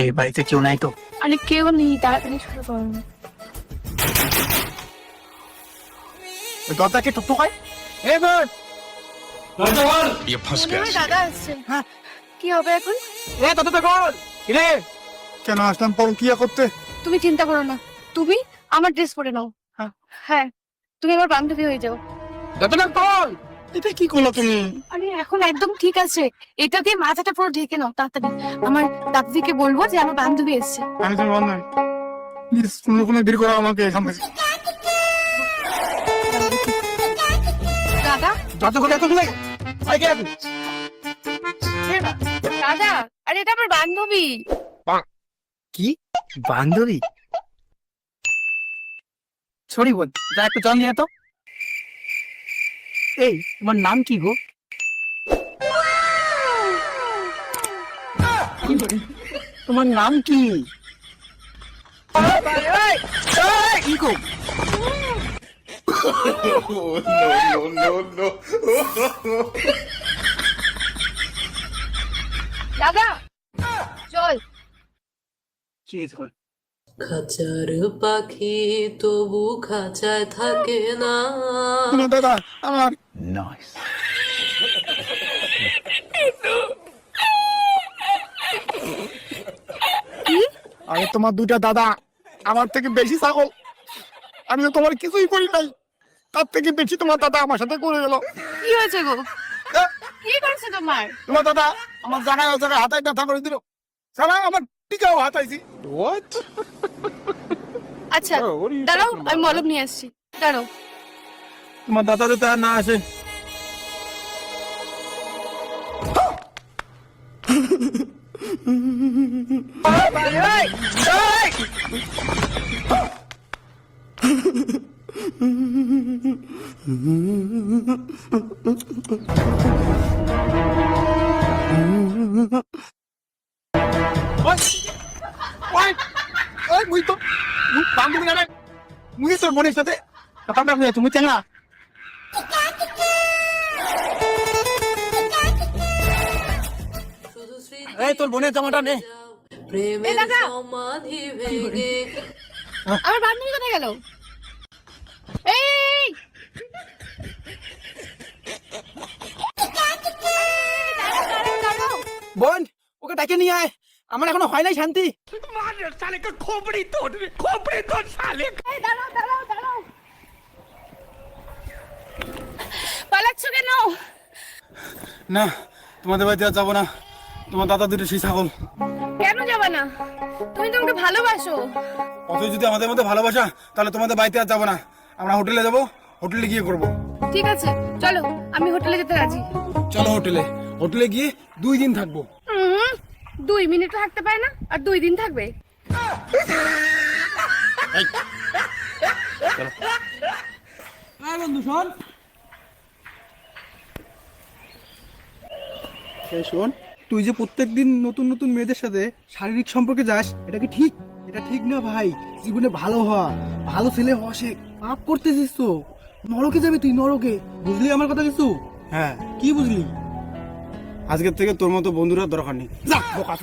এই বাড়িতে কেউ নাই তো। আরে কেউ নেই তাড়াতাড়ি শুরু এ দরজা ইয়ে ফাঁস গেছে। দাদা হ্যাঁ। কি হবে এখন? এ দরজা খোল। কেন আসলাম পর কি করতে? তুমি চিন্তা করো না। তুমি আমার ড্রেস পরে নাও। হ্যাঁ।, হ্যাঁ। তুমি আমার বান্ধবী হয়ে যাও। দরজা খোল। এটা কি করল তুমি? আরে এখন একদম ঠিক আছে। এটা দিয়ে মাথাটা পুরো ঢেকে নাও তাড়াতাড়ি। আমার দাদিকে বলব যে আমার বান্ধবী এসছে। আমি তুমি বন্ধ প্লিজ কোনো রকমে বের করো আমাকে এখান থেকে। দাদা? খোলে এত খুলে সাইকেল আছে? দাদা আরে এটা আমার বান্ধবী। কি? বান্ধবী? সরি বোন যা একটু জল নিয়ে তো। এই তোমার নাম কি গো? তোমার নাম কি? কি গো? দাদা চল। কি? খাঁচার পাখি তবু খাঁচায় থাকে না। দাদা আমার আরে তোমার দুইটা দাদা আমার থেকে বেশি ছাগল। আমি তো তোমার কিছুই করি নাই। তার থেকে বেশি তোমার দাদা আমার সাথে করে গেল। কি হয়েছে গো? কি করছে তোমার? তোমার দাদা আমার জায়গায় ও জায়গায় হাতায় ব্যথা করে দিল। সারা আমার টিকাও হাতাইছি। আচ্ছা দাঁড়াও আমি মলম নিয়ে আসছি। দাঁড়াও। তোমার দাদা যাতে আর না আসে। ওই মুই তো বান্ধবী না রে। মুই তোর বোনের সাথে কথা বলতে তুমি চেঙ্গা এই তোর বোনের জামাটা নে। আমার বান্ধবী কোথায় গেল? এই! দাঁড়াও, দাঁড়াও, দাঁড়াও। বোন ওকে ডাকে নিয়ে আয়। আমার এখনও হয় নাই শান্তি। এই, দাঁড়াও, দাঁড়াও, দাঁড়াও। পালাচ্ছ কেন? না তোমাদের বাড়িতে আর যাব না। তোমার দাদা দুটো সেই ছাগল। কেন যাবে না? তুমি তো আমাকে ভালোবাসো। অথচ যদি আমাদের মধ্যে ভালোবাসা তাহলে তোমাদের বাড়িতে আর যাব না। আমরা হোটেলে যাব হোটেলে গিয়ে করব। ঠিক আছে চলো আমি হোটেলে যেতে রাজি। চলো হোটেলে। হোটেলে গিয়ে দুই দিন থাকব। দুই মিনিটও থাকতে পারে না আর দুই দিন থাকবে। হ্যাঁ বন্ধু শোন। শোন তুই যে প্রত্যেকদিন নতুন নতুন মেয়েদের সাথে শারীরিক সম্পর্কে যাস এটা কি ঠিক? এটা ঠিক না ভাই জীবনে ভালো হওয়া ভালো ছেলে হওয়া শেখ পাপ করতেছিস তো। নরকে যাবি তুই নরকে। বুঝলি আমার কথা কিছু? হ্যাঁ। কি বুঝলি? আজকের থেকে তোর মতো বন্ধুরা দরকার নেই যা বোকা।